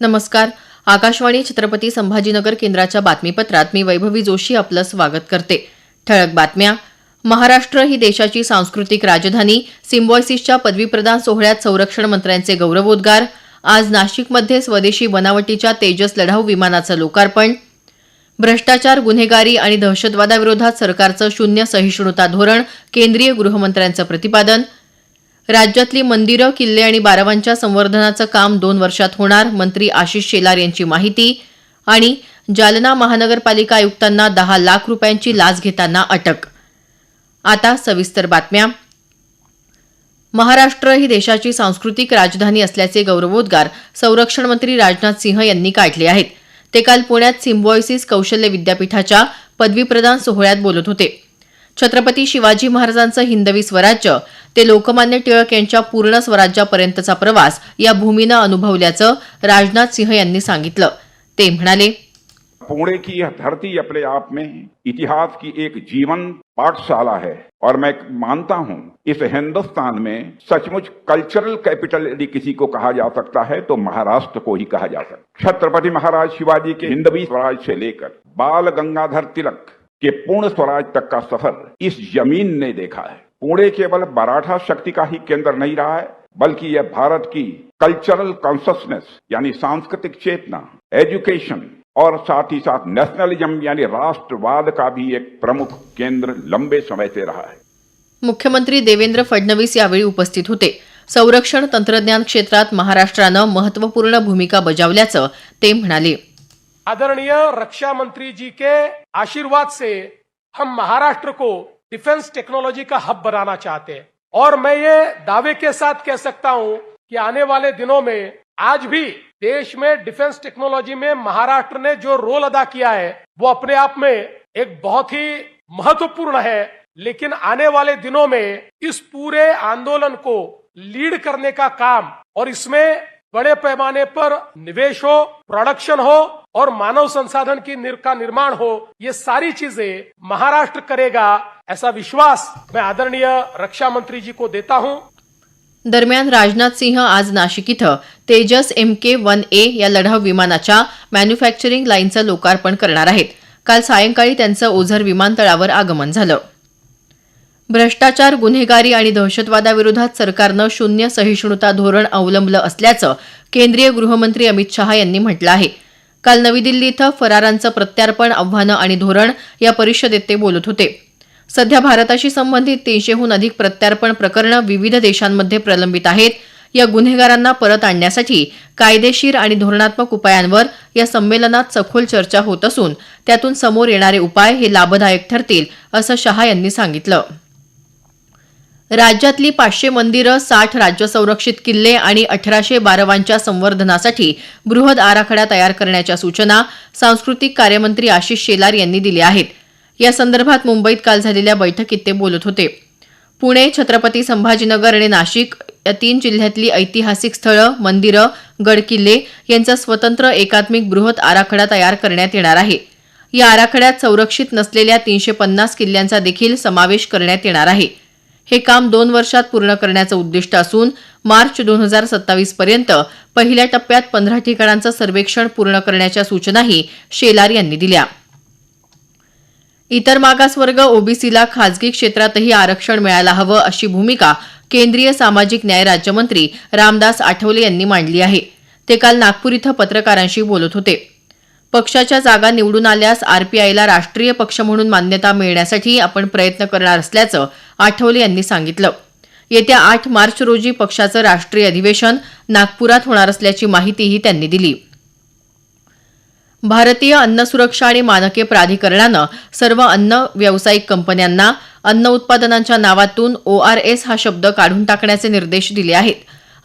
नमस्कार. आकाशवाणी छत्रपती संभाजीनगर केंद्राच्या बातमीपत्रात मी वैभवी जोशी आपलं स्वागत करते. ठळक बातम्या. महाराष्ट्र ही देशाची सांस्कृतिक राजधानी सिम्बॉयसिसच्या पदवीप्रदान सोहळ्यात संरक्षण मंत्र्यांचे गौरवोद्गार आज नाशिकमध्ये स्वदेशी बनावटीच्या तेजस लढाऊ विमानाचं लोकार्पण. भ्रष्टाचार गुन्हेगारी आणि दहशतवादाविरोधात सरकारचं शून्य सहिष्णुता धोरण केंद्रीय गृहमंत्र्यांचं प्रतिपादन. राज्यातली मंदिरं किल्ले आणि बारवांच्या संवर्धनाचं काम दोन वर्षात होणार मंत्री आशिष शेलार यांची माहिती आणि जालना महानगरपालिका आयुक्तांना दहा लाख रुपयांची लाच घेताना अटक. आता सविस्तर बातम्या. महाराष्ट्र ही देशाची सांस्कृतिक राजधानी असल्याचे गौरवोद्गार संरक्षण मंत्री राजनाथ सिंह यांनी काढले आहेत. ते काल पुण्यात सिम्बॉयसिस कौशल्य विद्यापीठाच्या पदवीप्रदान सोहळ्यात बोलत होते. छत्रपती शिवाजी महाराजांचं हिंदवी स्वराज्य ते लोकमान्य टिळक यांच्या पूर्ण स्वराज्यापर्यंतचा प्रवास या भूमीनं अनुभवल्याचं राजनाथ सिंह यांनी सांगितलं. ते म्हणाले पुणे की यह धरती अपने आप में इतिहास की एक जीवन पाठशाला है और मैं मानता हूं इस हिंदुस्तान में सचमुच कल्चरल कैपिटल यदि किसी को कहा जा सकता है तो महाराष्ट्र को ही कहा जा सकता छत्रपति महाराज शिवाजी के हिंदवी स्वराज से लेकर बाल गंगाधर तिलक के पूर्ण स्वराज तक का सफ़र इस ज़मीन ने देखा है। पुणे केवल मराठा शक्ति का ही केंद्र नहीं रहा है, बल्कि यह भारत की कल्चरल कॉन्सियसनेस यानी सांस्कृतिक चेतना एजुकेशन और साथ ही साथ नेशनलिज्म यानी राष्ट्रवाद का भी एक प्रमुख केंद्र लंबे समय से रहा है। मुख्यमंत्री देवेंद्र फडणवीस उपस्थित होते. संरक्षण तंत्रज्ञान क्षेत्रात महाराष्ट्रानं महत्वपूर्ण भूमिका बजावल्याचं ते म्हणाले. आदरणीय रक्षा मंत्री जी के आशीर्वाद से हम महाराष्ट्र को डिफेंस टेक्नोलॉजी का हब बनाना चाहते हैं। और मैं ये दावे के साथ कह सकता हूँ कि आने वाले दिनों में आज भी देश में डिफेंस टेक्नोलॉजी में महाराष्ट्र ने जो रोल अदा किया है, वो अपने आप में एक बहुत ही महत्वपूर्ण है। लेकिन आने वाले दिनों में इस पूरे आंदोलन को लीड करने का काम और इसमें बड़े पैमाने पर निवेश हो प्रोडक्शन हो और मानव संसाधन की निर, का निर्माण हो ये सारी चीजें महाराष्ट्र करेगा ऐसा विश्वास मैं आदरणीय रक्षा मंत्री जी को देता हूँ। दरम्यान राजनाथ सिंह आज नाशिक इथं Tejas M K one A या लढाऊ विमानाच्या मॅन्युफॅक्चरिंग लाईनचं लोकार्पण करणार आहेत. काल सायंकाळी त्यांचं ओझर विमानतळावर आगमन झालं. भ्रष्टाचार गुन्हेगारी आणि दहशतवादाविरोधात सरकारनं शून्य सहिष्णुता धोरण अवलंबलं असल्याचं केंद्रीय गृहमंत्री अमित शहा यांनी म्हटलं आहे. काल नवी दिल्ली इथं फरारांचं प्रत्यार्पण आव्हानं आणि धोरण या परिषदेत ते बोलत होते. सध्या भारताशी संबंधित तीनशेहून अधिक प्रत्यार्पण प्रकरणं विविध देशांमध्ये प्रलंबित आहेत. या गुन्हेगारांना परत आणण्यासाठी कायदेशीर आणि धोरणात्मक उपायांवर या संमेलनात सखोल चर्चा होत असून त्यातून समोर येणारे उपाय हे लाभदायक ठरतील असं शहा यांनी सांगितलं. राज्यातली पाचशे मंदिरं साठ राज्य संरक्षित किल्ले आणि अठराशे बारवांच्या संवर्धनासाठी बृहद आराखडा तयार करण्याच्या सूचना सांस्कृतिक कार्यमंत्री आशिष शेलार यांनी दिल्या आहेत. या संदर्भात मुंबईत काल झालेल्या बैठकीत ते बोलत होते. पुणे छत्रपती संभाजीनगर आणि नाशिक या तीन जिल्ह्यातली ऐतिहासिक स्थळं मंदिरं गडकिल्ले यांचा स्वतंत्र एकात्मिक बृहत आराखडा तयार करण्यात येणार आहे. या आराखड्यात संरक्षित नसलेल्या तीनशे पन्नास किल्ल्यांचा देखील समावेश करण्यात येणार आहे. हे काम दोन वर्षात पूर्ण करण्याचं उद्दिष्ट असून मार्च दोन हजार सत्तावीस पर्यंत पहिल्या टप्प्यात पंधरा ठिकाणांचं सर्वेक्षण पूर्ण करण्याच्या सूचनाही शेलार यांनी दिल्या. इतर मागासवर्ग ओबीसीला खासगी क्षेत्रातही आरक्षण मिळायला हवं अशी भूमिका केंद्रीय सामाजिक न्याय राज्यमंत्री रामदास आठवले यांनी मांडली आहे. ते काल नागपूर इथं पत्रकारांशी बोलत होते. पक्षाच्या जागा निवडून आल्यास आरपीआयला राष्ट्रीय पक्ष म्हणून मान्यता मिळण्यासाठी आपण प्रयत्न करणार असल्याचं आठवले यांनी सांगितलं. येत्या आठ मार्च रोजी पक्षाचं राष्ट्रीय अधिवेशन नागपुरात होणार असल्याची माहितीही त्यांनी दिली. भारतीय अन्न सुरक्षा आणि मानके प्राधिकरणानं सर्व अन्न व्यावसायिक कंपन्यांना अन्न उत्पादनांच्या नावातून ओआरएस हा शब्द काढून टाकण्याचे निर्देश दिले आहेत.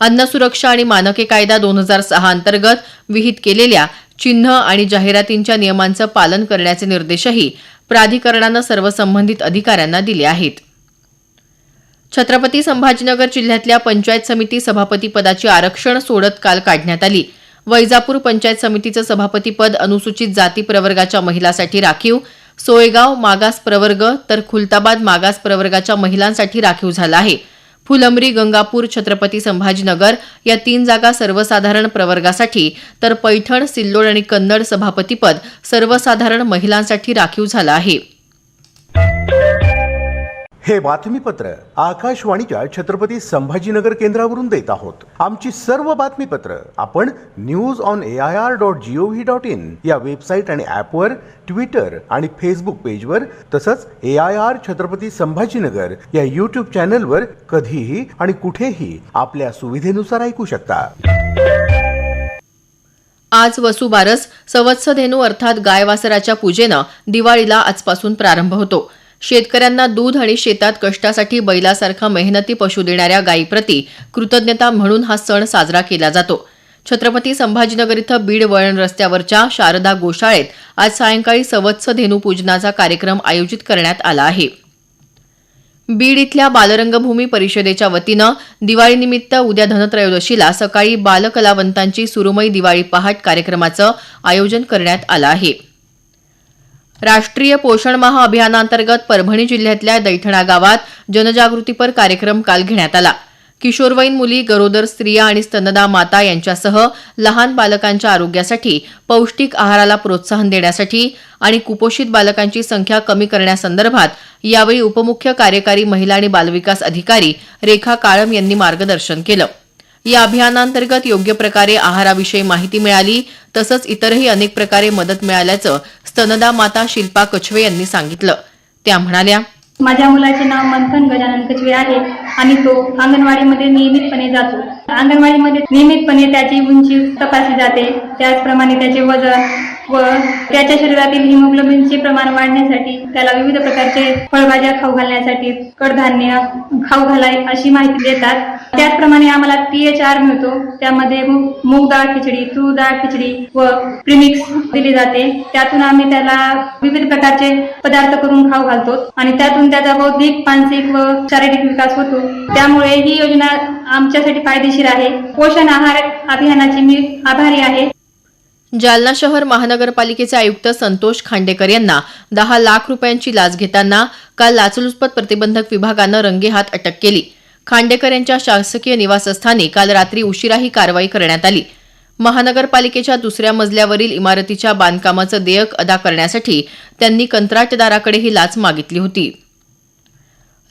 अन्न सुरक्षा आणि मानके कायदा दोन हजार सहा अंतर्गत विहित केलेल्या चिन्ह आणि जाहिरातींच्या नियमांचं पालन करण्याचे निर्देशही प्राधिकरणानं सर्व संबंधित अधिकाऱ्यांना दिले आहेत. छत्रपती संभाजीनगर जिल्ह्यातल्या पंचायत समिती सभापती पदाची आरक्षण सोडत काल काढण्यात आली. वैजापूर पंचायत समितीचं सभापतीपद अनुसूचित जाती प्रवर्गाच्या महिलांसाठी राखीव सोयगाव मागास प्रवर्ग तर खुलताबाद मागास प्रवर्गाच्या महिलांसाठी राखीव झालं आहे. फुलंब्री गंगापूर छत्रपती संभाजीनगर या तीन जागा सर्वसाधारण प्रवर्गासाठी तर पैठण सिल्लोड आणि कन्नड सभापतीपद सर्वसाधारण महिलांसाठी राखीव झालं आहे. हे बातमीपत्र आकाशवाणीच्या छत्रपती संभाजीनगर केंद्रावरून देत आहोत. आमची सर्व बातमीपत्र आपण news on A I R dot G O V dot in या वेबसाईट आणि ॲपवर ट्विटर आणि फेसबुक पेजवर तसंच A I R Chhatrapati Sambhajinagar या यूट्यूब चॅनलवर कधीही आणि कुठेही आपल्या सुविधेनुसार ऐकू शकता. आज वसुबारस संवत्सधेनू अर्थात गायवासराच्या पूजेनं दिवाळीला आजपासून प्रारंभ होतो. शेतकऱ्यांना दूध आणि शेतात कष्टासाठी बैलासारखा मेहनती पशु देणाऱ्या गायीप्रती कृतज्ञता म्हणून हा सण साजरा केला जातो. छत्रपती संभाजीनगर इथं बीड वळण रस्त्यावरच्या शारदा गोशाळेत आज सायंकाळी सवत्स धेनू पूजनाचा कार्यक्रम आयोजित करण्यात आला आहे. बीड इथल्या बालरंगभूमी परिषदेच्या वतीनं दिवाळीनिमित्त उद्या धनत्रयोदशीला सकाळी बालकलावंतांची सुरुमई दिवाळी पहाट कार्यक्रमाचं आयोजन करण्यात आलं आहे. राष्ट्रीय पोषण माह अभियानांतर्गत परभणी जिल्ह्यातल्या दैठणा गावात जनजागृतीपर कार्यक्रम काल घेण्यात आला. किशोरवयीन मुली गरोदर स्त्रिया आणि स्तनदा माता यांच्यासह लहान बालकांच्या आरोग्यासाठी पौष्टिक आहाराला प्रोत्साहन देण्यासाठी आणि कुपोषित बालकांची संख्या कमी करण्यासंदर्भात यावेळी उपमुख्य कार्यकारी महिला आणि बालविकास अधिकारी रेखा काळम यांनी मार्गदर्शन केलं. या अभियानांतर्गत योग्य प्रकारे आहाराविषयी माहिती मिळाली तसंच इतरही अनेक प्रकारे मदत मिळाल्याचं स्तनदा माता शिल्पा कछवे यांनी सांगितलं. त्या म्हणाल्या माझ्या मुलाचे नाव मंथन गजानन कचवे आहे आणि तो अंगणवाडीमध्ये नियमितपणे जातो. अंगणवाडीमध्ये नियमितपणे त्याची उंची तपासली जाते. त्याचप्रमाणे त्याचे वजन व त्याच्या शरीरातील हिमोग्लोबिनचे प्रमाण वाढण्यासाठी त्याला विविध प्रकारचे फळभाज्या खाऊ घालण्यासाठी कडधान्य खाऊ घालाय अशी माहिती देतात. त्याचप्रमाणे आम्हाला पीएच आर मिळतो. त्यामध्ये मूग डाळ खिचडी तूर डाळ खिचडी व प्रिमिक्स दिली जाते. त्यातून आम्ही त्याला विविध प्रकारचे पदार्थ करून खाऊ घालतो आणि त्यातून त्याचा बौद्धिक मानसिक व शारीरिक विकास होतो. त्यामुळे ही योजना आमच्यासाठी फायदेशीर आहे. पोषण आहार अभियानाची मी आभारी आहे. जालना शहर महानगरपालिकेचे आयुक्त संतोष खांडेकर यांना दहा लाख रुपयांची लाच घेताना काल लाचलुचपत प्रतिबंधक विभागानं रंगेहात अटक केली. खांडेकर यांच्या शासकीय निवासस्थानी काल रात्री उशिरा ही कारवाई करण्यात आली. महानगरपालिकेच्या दुसऱ्या मजल्यावरील इमारतीच्या बांधकामाचं देयक अदा करण्यासाठी त्यांनी कंत्राटदाराकडे ही लाच मागितली होती.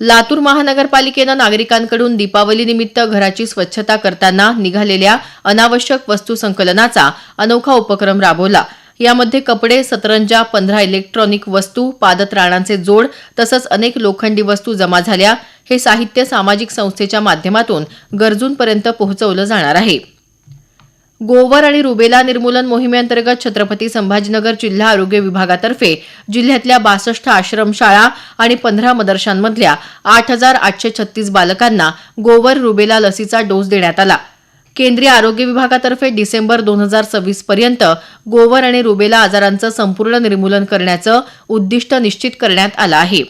लातूर महानगरपालिकेनं नागरिकांकडून दीपावलीनिमित्त घराची स्वच्छता करताना निघालेल्या अनावश्यक वस्तू संकलनाचा अनोखा उपक्रम राबवला. यामध्ये कपडे सतरंजा पंधरा इलेक्ट्रॉनिक वस्तू पादत्राणांचे जोड तसंच अनेक लोखंडी वस्तू जमा झाल्या. हे साहित्य सामाजिक संस्थेच्या माध्यमातून गरजूंपर्यंत पोहोचवलं जाणार आहे. गोवर आणि रुबेला निर्मूलन मोहिमेअंतर्गत छत्रपती संभाजीनगर जिल्हा आरोग्य विभागातर्फे जिल्ह्यातल्या बासष्ट आश्रमशाळा आणि पंधरा मदरशांमधल्या आठ हजार आठशे छत्तीस बालकांना गोवर रुबेला लसीचा डोस देण्यात आला. केंद्रीय आरोग्य विभागातर्फे डिसेंबर दोन हजार सव्वीस पर्यंत गोवर आणि रुबेला आजारांचं संपूर्ण निर्मूलन करण्याचं उद्दिष्ट निश्चित करण्यात आलं आहे.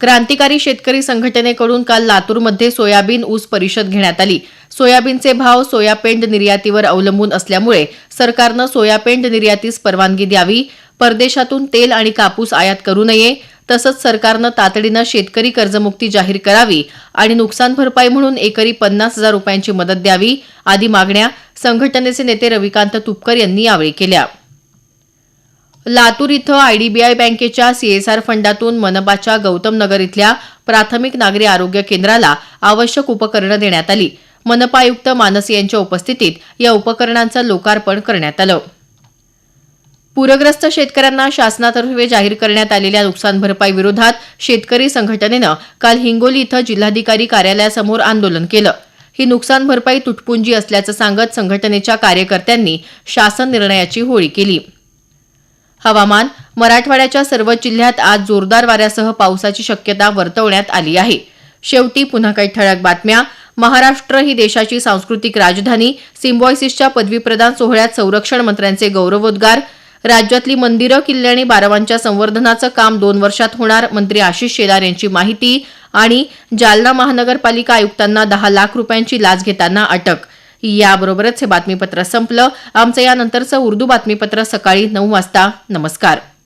क्रांतिकारी शेतकरी संघटनेकडून काल लातूरमध्ये सोयाबीन ऊस परिषद घेण्यात आली. सोयाबीनचे भाव सोयापेंड निर्यातीवर अवलंबून असल्यामुळे सरकारनं सोयापेंड निर्यातीस परवानगी द्यावी परदेशातून तेल आणि कापूस आयात करू नये तसंच सरकारनं तातडीनं शेतकरी कर्जमुक्ती जाहीर करावी आणि नुकसान भरपाई म्हणून एकरी पन्नास हजार रुपयांची मदत द्यावी आदी मागण्या संघटनेचे नेते रविकांत तुपकर यांनी यावेळी केल्या. लातूर इथं आयडीबीआय बँकेच्या सीएसआर फंडातून मनपाच्या गौतम नगर इथल्या प्राथमिक नागरी आरोग्य केंद्राला आवश्यक उपकरणं देण्यात आली. मनपा आयुक्त मानसी यांच्या उपस्थितीत या उपकरणांचं लोकार्पण करण्यात आलं. पूरग्रस्त शेतकऱ्यांना शासनातर्फे जाहीर करण्यात आलेल्या नुकसान भरपाई विरोधात शेतकरी संघटनेनं काल हिंगोली इथं जिल्हाधिकारी कार्यालयासमोर आंदोलन केलं. ही नुकसान भरपाई तुटपुंजी असल्याचं सांगत संघटनेच्या कार्यकर्त्यांनी शासन निर्णयाची होळी केली. हवामान मराठवाड्याच्या सर्व जिल्ह्यात आज जोरदार वाऱ्यासह पावसाची शक्यता वर्तवण्यात आली आहे. शेवटी पुन्हा काही ठळक बातम्या. महाराष्ट्र ही देशाची सांस्कृतिक राजधानी. सिम्बॉयसिसच्या पदवीप्रदान सोहळ्यात संरक्षण मंत्र्यांचे गौरवोद्गार. राज्यातली मंदिरं किल्ले आणि बारवांच्या संवर्धनाचं काम दोन वर्षात होणार मंत्री आशिष शेलार यांची माहिती आणि जालना महानगरपालिका आयुक्तांना दहा लाख रुपयांची लाच घेताना अटक. याबरोबरच हे बातमीपत्र संपलं. आमचं यानंतरचं उर्दू बातमीपत्र सकाळी नऊ वाजता. नमस्कार.